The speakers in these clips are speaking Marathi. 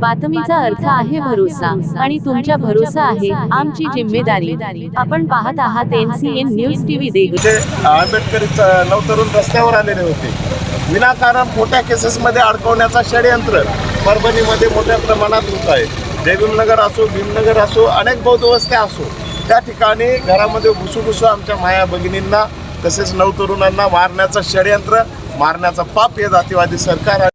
बातमीचा अर्थ आहे भरोसा आणि तुमच्या भरोसा आहे आमची जिम्मेदारी. आपण पाहत आहात एनसीएन न्यूज टीव्ही देगलूर आंबेडकरी नवतरुण रस्त्यावर आलेले होते. विनाकारण मोठ्या केसेसमध्ये अडकवण्याचा षडयंत्र परभणीमध्ये मोठ्या प्रमाणात होत आहे. देवीनगर असो भीमनगर असो अनेक बौद्ध वस्त्या असो त्या ठिकाणी घरामध्ये घुसूघुसू आमच्या माया भगिनींना तसेच नवतरुणांना मारण्याचं षडयंत्र मारण्याचं पाप हे जातीवादी सरकार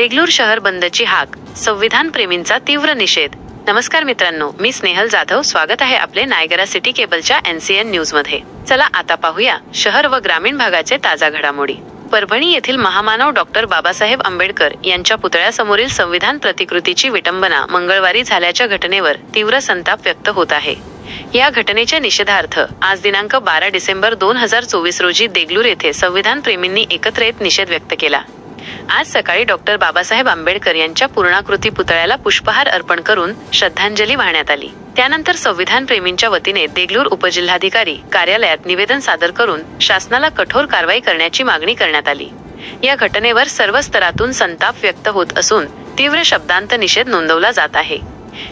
देगलूर शहर बंदची हाक. संविधान प्रेमींचा तीव्र निषेध. नमस्कार मित्रांनो मी स्नेहल जाधव. स्वागत आहे आपले नायगरा सिटी केबलच्या एनसीएन न्यूजमध्ये चला आता पाहूया शहर व ग्रामीण भागाचे ताजा घडामोडी. परभणी येथील महामानव डॉक्टर बाबासाहेब आंबेडकर यांच्या पुतळ्यासमोरील संविधान प्रतिकृतीची विटंबना मंगळवारी झाल्याच्या घटनेवर तीव्र संताप व्यक्त होत आहे. या घटनेच्या निषेधार्थ आज दिनांक बारा डिसेंबर दोन हजार चोवीस रोजी देगलूर येथे संविधान प्रेमींनी एकत्र येत निषेध व्यक्त केला. आज सकाळी डॉक्टर बाबासाहेब आंबेडकर यांच्या पूर्णाकृती पुतळ्याला पुष्पहार अर्पण करून श्रद्धांजली वाहण्यात आली. त्यानंतर संविधान प्रेमींच्या वतीने देगलूर उपजिल्हाधिकारी कार्यालयात निवेदन सादर करून शासनाला कठोर कारवाई करण्याची मागणी करण्यात आली. या घटनेवर सर्व स्तरातून संताप व्यक्त होत असून तीव्र शब्दांत निषेध नोंदवला जात आहे.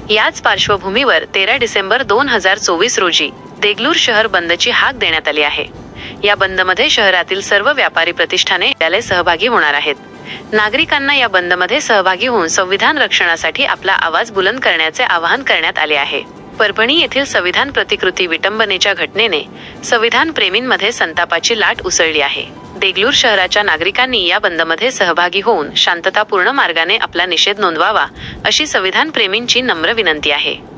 याच पार्श्वभूमीवर तेरा डिसेंबर दोन हजार चोवीस रोजी देगलूर शहर बंदची हाक देण्यात आली आहे. या बंदमध्ये शहरातील सर्व व्यापारी प्रतिष्ठाने याला सहभागी होणार आहेत. नागरिकांना या बंदमध्ये सहभागी होऊन संविधान रक्षणासाठी आपला आवाज बुलंद करण्याचे आवाहन करण्यात आले आहे. परभणी येथील संविधान प्रतिकृती विटंबनेच्या घटनेने संविधान प्रेमींमध्ये संतापाची लाट उसळली आहे. देगलूर शहराच्या नागरिकांनी या बंदमध्ये सहभागी होऊन शांततापूर्ण मार्गाने आपला निषेध नोंदवावा अशी संविधान प्रेमींची नम्र विनंती आहे.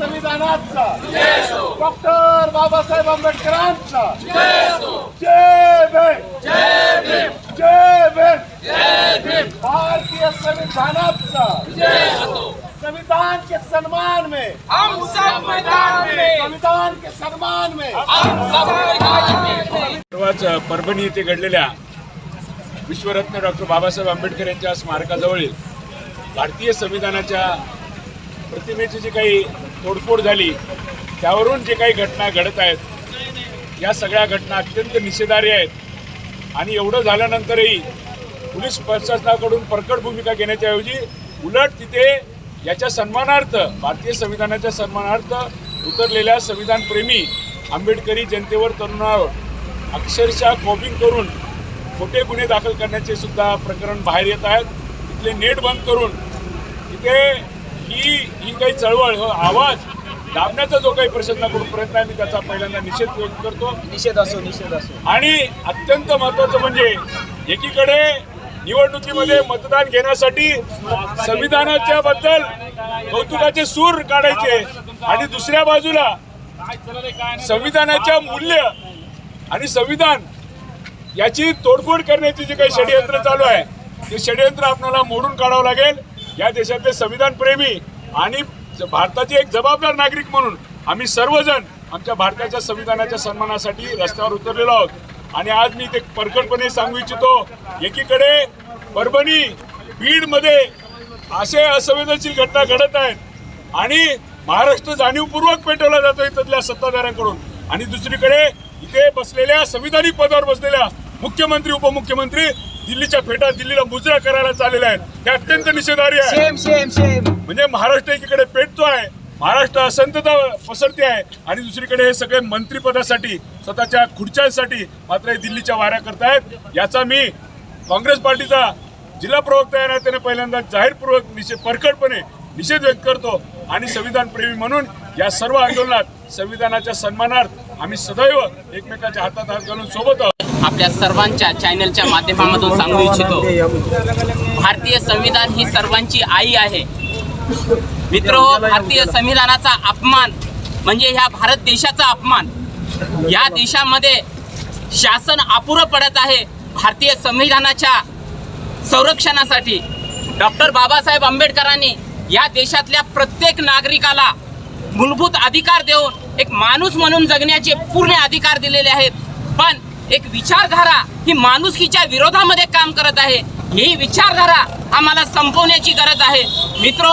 संविधानाचा. डॉक्टर बाबासाहेब आंबेडकरांचा. जय भीम. जय भीम. जय भीम. भारतीय संविधानाचा. संविधान के सम्मान में. हम सब मैदान में. संविधान के सम्मान में. हम सब मैदान में. परवाच परभणी येथे घडलेल्या विश्वरत्न डॉक्टर बाबासाहेब आंबेडकर यांच्या स्मारकाजवळील भारतीय संविधानाच्या प्रतिमेची जी काही तोडफोड झाली त्यावरून जे काही घटना घडत आहेत या सगळ्या घटना अत्यंत निषेधार्य आहेत. आणि एवढं झाल्यानंतरही पोलीस प्रशासनाकडून परकड भूमिका घेण्याच्याऐवजी उलट तिथे याच्या सन्मानार्थ भारतीय संविधानाच्या सन्मानार्थ उतरलेल्या संविधानप्रेमी आंबेडकरी जनतेवर तरुणावर अक्षरशः कॉपिंग करून खोटे गुन्हे दाखल करण्याचे सुद्धा प्रकरण बाहेर येत आहेत. तिथले नेट बंद करून तिथे ही ही काही चळवळ हो आवाज दाबण्याचा जो काही प्रशासनाकडून प्रयत्न आहे मी त्याचा पहिल्यांदा निषेध करतो. निषेध असो निषेध असो. आणि अत्यंत महत्वाचं म्हणजे एकीकडे निवडणुकीमध्ये मतदान घेण्यासाठी संविधानाच्या बद्दल कौतुकाचे सूर काढायचे आणि दुसऱ्या बाजूला संविधानाच्या मूल्य आणि संविधान याची तोडफोड करण्याची जे काही षडयंत्र चालू आहे ते षडयंत्र आपल्याला मोडून काढावं लागेल. या देशातले संविधान प्रेमी आणि भारताचे एक जबाबदार नागरिक म्हणून आम्ही सर्वजण आमच्या भारताच्या संविधानाच्या सन्मानासाठी रस्त्यावर उतरलेलो आहोत. आणि आज मी ते परखडपणे सांगू इच्छितो एकीकडे परभणी बीडमध्ये असे असंवेदनशील घटना घडत आहेत आणि महाराष्ट्र जाणीवपूर्वक पेटवला जातो इथल्या सत्ताधाऱ्यांकडून. आणि दुसरीकडे इथे बसलेल्या संविधानिक पदावर बसलेल्या मुख्यमंत्री उपमुख्यमंत्री दिल्लीच्या फेटा दिल्लीला मुजरा करायला चाललेल्या आहेत. हे अत्यंत निषेधार्ह आहे. म्हणजे महाराष्ट्र एकीकडे पेटतो आहे. महाराष्ट्र असंतता पसरते आहे. आणि दुसरीकडे हे सगळे मंत्रीपदासाठी स्वतःच्या खुर्च्यांसाठी मात्र हे दिल्लीच्या वाऱ्या करतायत याचा मी काँग्रेस पार्टीचा जिल्हा प्रवक्ता या नात्याने पहिल्यांदा जाहीरपूर्वक निषेध परखडपणे निषेध व्यक्त करतो. आणि संविधान प्रेमी म्हणून या सर्व आंदोलनात संविधानाच्या सन्मानार्थ आम्ही सदैव एकमेकाच्या हातात हात घालून सोबत आहोत. आपल्या सर्वांच्या चॅनलच्या माध्यमामधून सांगू इच्छितो. भारतीय संविधान ही सर्वांची आई आहे. मित्र भारतीय संविधानाचा अपमान म्हणजे ह्या भारत देशाचा अपमान. या देशामध्ये शासन अपुरं पडत आहे भारतीय संविधानाच्या संरक्षणासाठी. डॉक्टर बाबासाहेब आंबेडकरांनी या देशातल्या प्रत्येक नागरिकाला मूलभूत अधिकार देऊन एक माणूस म्हणून जगण्याचे पूर्ण अधिकार दिलेले आहेत. पण एक विचारधारा ही माणुसकीच्या विरोधामध्ये काम करत आहे. ही विचारधारा आम्हाला संपवण्याची गरज आहे. मित्रो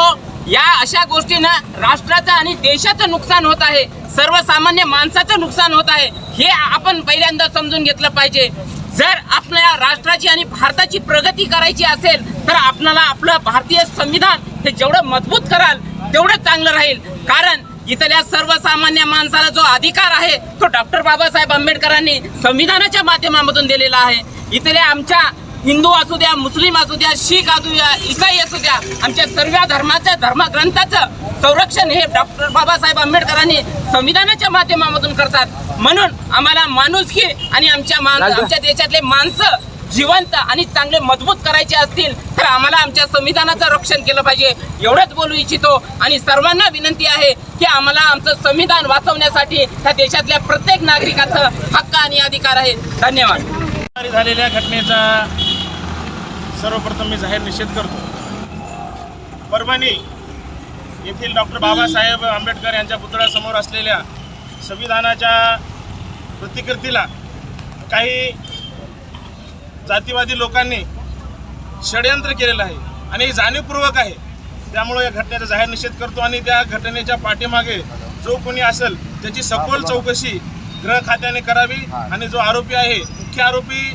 या अशा गोष्टीनं राष्ट्राचं आणि देशाचं नुकसान होत आहे. सर्वसामान्य माणसाचं नुकसान होत आहे. हे आपण पहिल्यांदा समजून घेतलं पाहिजे. जर आपल्या राष्ट्राची आणि भारताची प्रगती करायची असेल तर आपल्याला आपलं भारतीय संविधान हे जेवढं मजबूत कराल तेवढं चांगलं राहील. कारण इथल्या सर्वसामान्य माणसाला जो अधिकार आहे तो डॉक्टर बाबासाहेब आंबेडकरांनी संविधानाच्या माध्यमामधून दिलेला आहे. इथल्या आमच्या हिंदू असू द्या मुस्लिम असू द्या शीख असू द्या इसाई असू द्या आमच्या सर्व धर्माच्या धर्मग्रंथाचं संरक्षण हे डॉक्टर बाबासाहेब आंबेडकरांनी संविधानाच्या माध्यमामधून करतात. म्हणून आम्हाला माणुसकी आणि आमच्या मान आमच्या देशातले माणसं जिवंत आणि चांगले मजबूत करायचे असतील तर आम्हाला आमच्या संविधानाचं रक्षण केलं पाहिजे. एवढंच बोलू इच्छितो आणि सर्वांना विनंती आहे की आम्हाला आमचं संविधान वाचवण्यासाठी त्या देशातल्या प्रत्येक नागरिकाचं हक्क आणि अधिकार आहे. धन्यवाद. झालेल्या घटनेचा सर्वप्रथम मी जाहीर निषेध करतो. परभणी येथील डॉक्टर बाबासाहेब आंबेडकर यांच्या पुतळ्यासमोर असलेल्या संविधानाच्या प्रतिकृतीला काही जातीवादी लोकांनी षडयंत्र केलेलं आहे आणि हे जाणीवपूर्वक आहे. त्यामुळे या घटनेचा जाहीर निषेध करतो आणि त्या घटनेच्या पाठीमागे जो कोणी असेल त्याची सखोल चौकशी गृह खात्याने करावी आणि जो आरोपी आहे मुख्य आरोपी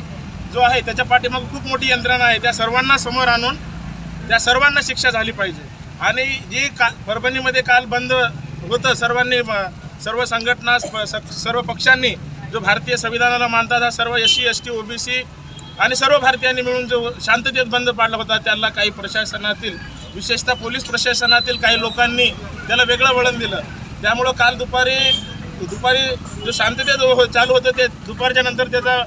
जो आहे त्याच्या पाठीमागे खूप मोठी यंत्रणा आहे. त्या सर्वांना समोर आणून त्या सर्वांना शिक्षा झाली पाहिजे. आणि जी का परभणीमध्ये काल बंद होतं सर्वांनी सर्व संघटना सर्व पक्षांनी जो भारतीय संविधानाला मानतात हा सर्व S C S T OBC आणि सर्व भारतीयांनी मिळून जो शांततेत बंद पाडला होता त्याला काही प्रशासनातील विशेषतः पोलीस प्रशासनातील काही लोकांनी त्याला वेगळं वळण दिलं. त्यामुळं काल दुपारी दुपारी जो शांततेत हो-, हो चालू होतं ते दुपारच्या नंतर त्याचा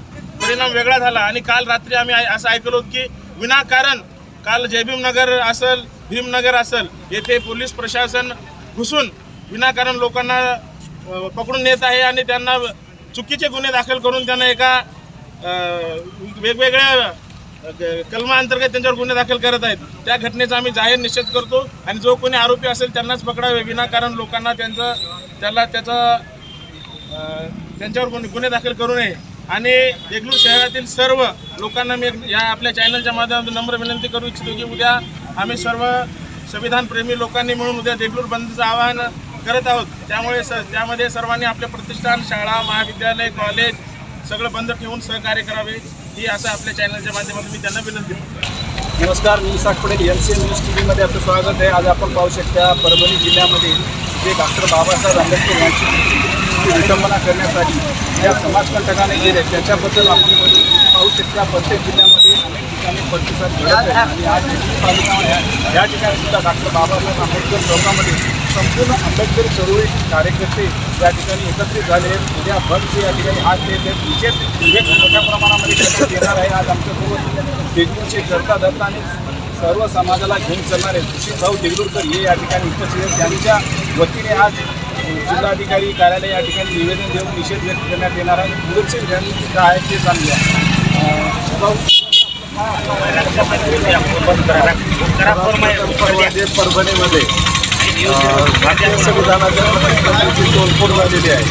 परिणाम वेगळा झाला. आणि काल रात्री आम्ही असं ऐकलो की विनाकारण काल जयभीमनगर असेल भीमनगर असेल येथे पोलीस प्रशासन घुसून विनाकारण लोकांना पकडून नेत आहे आणि त्यांना चुकीचे गुन्हे दाखल करून त्यांना एका वेगवेगळ्या कलमाअंतर्गत त्यांच्यावर गुन्हे दाखल करत आहेत. त्या घटनेचा आम्ही जाहीर निषेध करतो आणि जो कोणी आरोपी असेल त्यांनाच पकडावे विनाकारण लोकांना त्यांचं त्याला त्याचा त्यांच्यावर गुन्हे गुन्हे दाखल करू नये. आणि देगलूर शहरातील सर्व लोकांना मी या आपल्या चॅनलच्या माध्यमातून नम्र विनंती करू इच्छितो की उद्या आम्ही सर्व संविधानप्रेमी लोकांनी मिळून उद्या देगलूर बंदचं आवाहन करत आहोत. त्यामुळे स त्यामध्ये सर्वांनी आपले प्रतिष्ठान शाळा महाविद्यालय कॉलेज सगळं बंद ठेवून सहकार्य करावे. ही असं आपल्या चॅनलच्या माध्यमातून मी त्यांना विनंती करतो. नमस्कार मी Isak Patel N C N news T व्हीमध्ये आपलं स्वागत आहे. आज आपण पाहू शकता परभणी जिल्ह्यामध्ये जे डॉक्टर बाबासाहेब आंबेडकर यांची विटंबना करण्यासाठी या समाजकंटकाने गेले त्याच्याबद्दल आपण पाहू शकता प्रत्येक जिल्ह्यामध्ये ठिकाणी प्रतिसाद मिळत आहे आणि आज तालुक्यामध्ये या ठिकाणी सुद्धा डॉक्टर बाबासाहेब आंबेडकर चौकामध्ये संपूर्ण आंबेडकर चळवळी कार्यकर्ते या ठिकाणी एकत्रित झाले आहेत. उद्या बंदचे या ठिकाणी आज ते विशेष निषेध मोठ्या प्रमाणामध्ये करण्यात येणार आहे. आज आमच्यासोबत देगलूरचे करता धरता आणि सर्व समाजाला घेऊन चालणारे सुशील भाऊ देगलूरकर हे या ठिकाणी उपस्थित आहेत. त्यांच्या वतीने आज जिल्हाधिकारी कार्यालय या ठिकाणी निवेदन देऊन निषेध व्यक्त करण्यात येणार आहे. पुढचे रणनीती काय आहे ते चांगली आहे परभणीमध्ये भारतीय संविधानाच्या प्रतिकृतीची तोडफोड झालेली आहे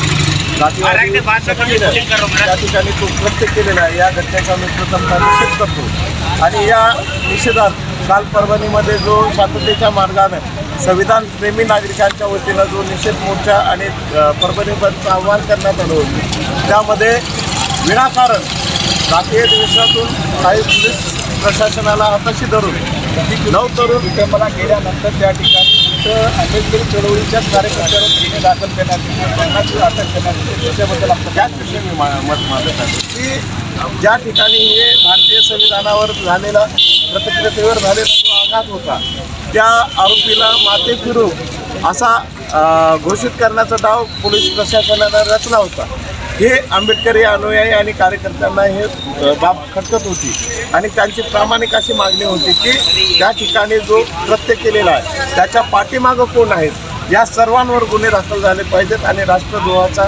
त्या ठिकाणी तो कृत्य केलेला आहे या घटनेचा मी प्रथमतः निषेध करतो आणि या निषेधात काल परभणीमध्ये जो शांततेच्या मार्गानं संविधान प्रेमी नागरिकांच्या वतीनं जो निषेध मोर्चा आणि अं, परभणी आव्हान करण्यात आलं होतं त्यामध्ये विनाकारण राष्ट्रीय द्वेषातून काही पोलीस प्रशासनाला हाताशी धरून नऊ तरुण विटंबना केल्यानंतर त्या ठिकाणी आंबेडकरी चळवळीच्याच कार्यकर्त्यांवर गुन्हे दाखल करण्यात येईल त्यांनाची अटक करण्यात येईल त्याच्याबद्दल आपण त्याच विषयी मी मा- मत मांडत आहे. की ज्या ठिकाणी हे भारतीय संविधानावर झालेला प्रतिकृतीवर झालेला जो आघात होता त्या आरोपीला माते फिरून असा घोषित करण्याचा डाव पोलीस प्रशासनानं रचला होता. हे आंबेडकरी अनुयायी आणि कार्यकर्त्यांना हे बाब खटकत होती. आणि त्यांची प्रामाणिक अशी मागणी होती की त्या ठिकाणी जो कृत्य केलेला आहे त्याच्या पाठीमागं कोण आहेत या सर्वांवर गुन्हे दाखल झाले पाहिजेत आणि राष्ट्रद्रोहाचा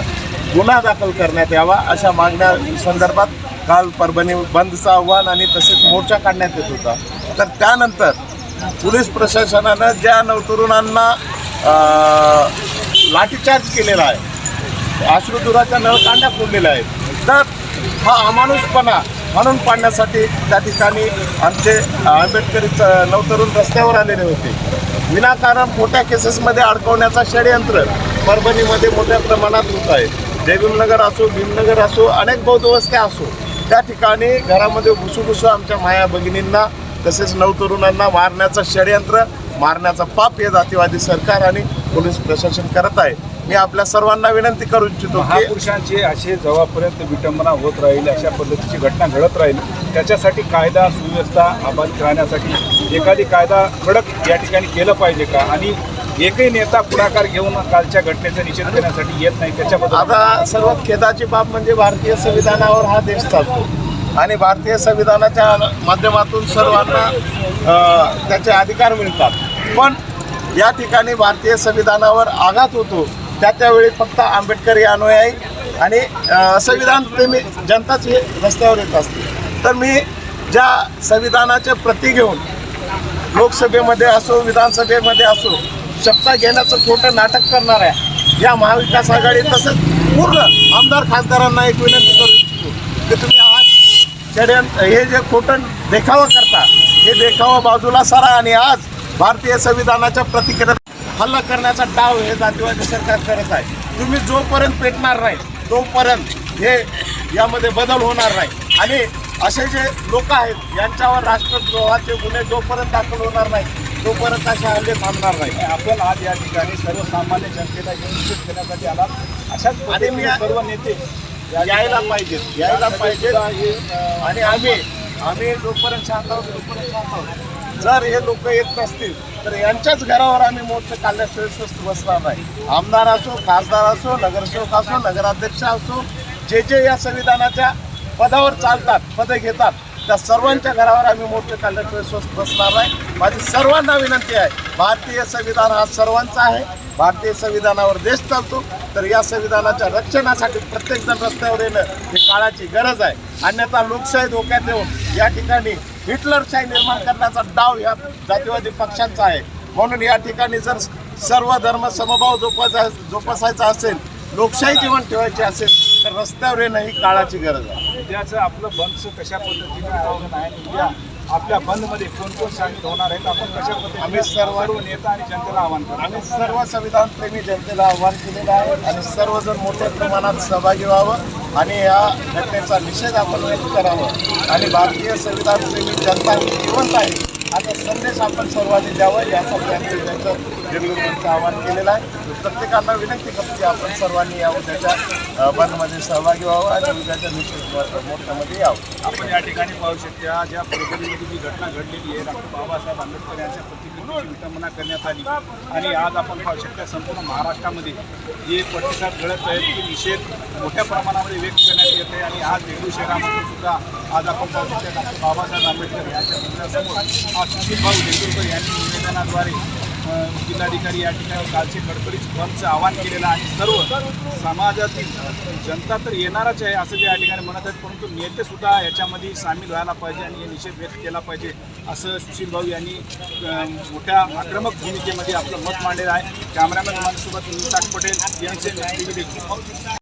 गुन्हा दाखल करण्यात यावा अशा मागण्या संदर्भात काल परभणी बंदचं आव्हान आणि तसेच मोर्चा काढण्यात येत होता. तर त्यानंतर पोलीस प्रशासनानं ज्या नवतरुणांना लाठीचार्ज केलेला आहे अश्रुधुराच्या नळकांड्या फोडलेल्या आहेत. तर हा अमानुषपणा म्हणून पाडण्यासाठी त्या ठिकाणी आमचे आंबेडकरी नवतरुण रस्त्यावर आलेले होते. विनाकारण मोठ्या केसेसमध्ये अडकवण्याचा षडयंत्र परभणीमध्ये मोठ्या प्रमाणात होत आहे. जयभीमनगर असो भीमनगर असो अनेक बौद्ध वस्त्या असो त्या ठिकाणी घरामध्ये घुसूघुसू आमच्या माया भगिनींना तसेच नवतरुणांना मारण्याचं षडयंत्र मारण्याचा पाप हे जातीवादी सरकार आणि पोलीस प्रशासन करत आहे. मी आपल्या सर्वांना विनंती करू इच्छितो महापुरुषांचे असे जेव्हापर्यंत विटंबना होत राहील अशा पद्धतीची घटना घडत राहील. त्याच्यासाठी कायदा सुव्यवस्था अबाधित राहण्यासाठी एखादी कायदा कडक या ठिकाणी केलं पाहिजे का? आणि एकही नेता पुढाकार घेऊन कालच्या घटनेचा निषेध करण्यासाठी येत नाही त्याच्याबद्दल आता सर्वात खेदाची बाब म्हणजे भारतीय संविधानावर हा देश चालतो. आणि भारतीय संविधानाच्या माध्यमातून सर्वांना त्याचे अधिकार मिळतात. पण या ठिकाणी भारतीय संविधानावर आघात होतो त्या त्यावेळी फक्त आंबेडकरी अनुयायी आणि संविधानप्रेमी संविधान प्रेमी जनताच हे रस्त्यावर येत असते तर मी ज्या संविधानाचे प्रती घेऊन लोकसभेमध्ये असो विधानसभेमध्ये असो सत्ता घेण्याचं खोटं नाटक करणाऱ्या या महाविकास आघाडी तसंच पूर्ण आमदार खासदारांना एक विनंती करू इच्छितो की तुम्ही आज षडयंत्र हे जे खोटं देखावा करता हे देखावा बाजूला सारा आणि आज भारतीय संविधानाच्या प्रतिक्रिया हल्ला करण्याचा डाव हे जातीवादी सरकार करत आहे. तुम्ही जोपर्यंत पेटणार नाही तोपर्यंत हे यामध्ये बदल होणार नाही. आणि असे जे लोक आहेत यांच्यावर राष्ट्रद्रोहाचे गुन्हे जोपर्यंत दाखल होणार नाही तोपर्यंत असे हल्ले थांबणार नाही. आपण आज या ठिकाणी सर्वसामान्य जनतेला घेऊन करण्यासाठी आलात. अशाच आणि मी सर्व नेते यायला पाहिजेत यायला पाहिजेत. आणि आम्ही आम्ही जोपर्यंत शांत आहोत तोपर्यंत शांत आहोत. जर हे लोक येत नसतील तर यांच्याच घरावर आम्ही मोर्चा काढल्याशिवाय स्वस्त बसणार नाही. आमदार असो खासदार असो नगरसेवक असो नगराध्यक्ष असो जे जे या संविधानाच्या पदावर चालतात पदे घेतात त्या सर्वांच्या घरावर आम्ही मोर्चा काढल्याशिवाय स्वस्थ बसणार नाही. माझी सर्वांना विनंती आहे भारतीय संविधान हा सर्वांचा आहे. भारतीय संविधानावर देश चालतो तर या संविधानाच्या रक्षणासाठी प्रत्येकजण रस्त्यावर येणं ही काळाची गरज आहे. अन्यथा लोकशाही धोक्यात येऊन या ठिकाणी हिटलरशाही निर्माण करण्याचा डाव या जातीवादी पक्षांचा आहे. म्हणून या ठिकाणी जर सर्व धर्म समभाव जोपासा जोपासायचा असेल लोकशाही जीवन ठेवायची असेल तर रस्त्यावर येणं ही काळाची गरज आहे. उद्याचं आपलं बंदचं कशा पद्धतीने आहे उद्या आपल्या बंदमध्ये कोण कोण सामील होणार आहेत आपण कशा पद्धतीने आम्ही सर्व- नेता आणि जनतेला आवाहन करू आम्ही सर्व संविधानप्रेमी जनतेला आव्हान केलेलं आहे आणि सर्वजण मोठ्या प्रमाणात सहभागी व्हावं आणि या घटनेचा निषेध आपण व्यक्त करावं. आणि भारतीय संविधानप्रेमी जनता ही जिवंत आहे. असा संदेश आपण सर्वांनी द्यावा यासाठी आम्ही उद्याचं आवाहन केलेलं आहे. प्रत्येकांना विनंती करतो की आपण सर्वांनी या उद्याच्या बंदमध्ये सहभागी व्हावं आणि उद्याच्या निषेध मोर्चामध्ये यावं. आपण या ठिकाणी पाहू शकता ज्या परभणीमध्ये जी घटना घडलेली आहे डॉक्टर बाबासाहेब आंबेडकर यांच्या प्रतिकृतीची विटंबना करण्यात आली. आणि आज आपण पाहू शकता संपूर्ण महाराष्ट्रामध्ये जे प्रतिसाद घडत आहेत ते निषेध मोठ्या प्रमाणामध्ये व्यक्त करण्यात येत आहे. आणि आज देगू शहरामध्ये सुद्धा आज आपण पाहू शकता डॉक्टर बाबासाहेब आंबेडकर यांच्या मंदिरासमोर आज सुशील भाऊ देगलूरकर यांनी निवेदनाद्वारे जिल्हाधिकारी या ठिकाणी कालचे कडकडीत बंदचं आवाहन केलेलं आहे. सर्व समाजातील जनता तर येणारच आहे असं जे या ठिकाणी म्हणत आहेत परंतु नेतेसुद्धा याच्यामध्ये सामील व्हायला पाहिजे आणि निषेध व्यक्त केला पाहिजे असं सुशील भाऊ यांनी मोठ्या आक्रमक भूमिकेमध्ये आपलं मत मांडलेलं आहे. कॅमेरामॅन माझ्यासोबत निताक पटेल यांचे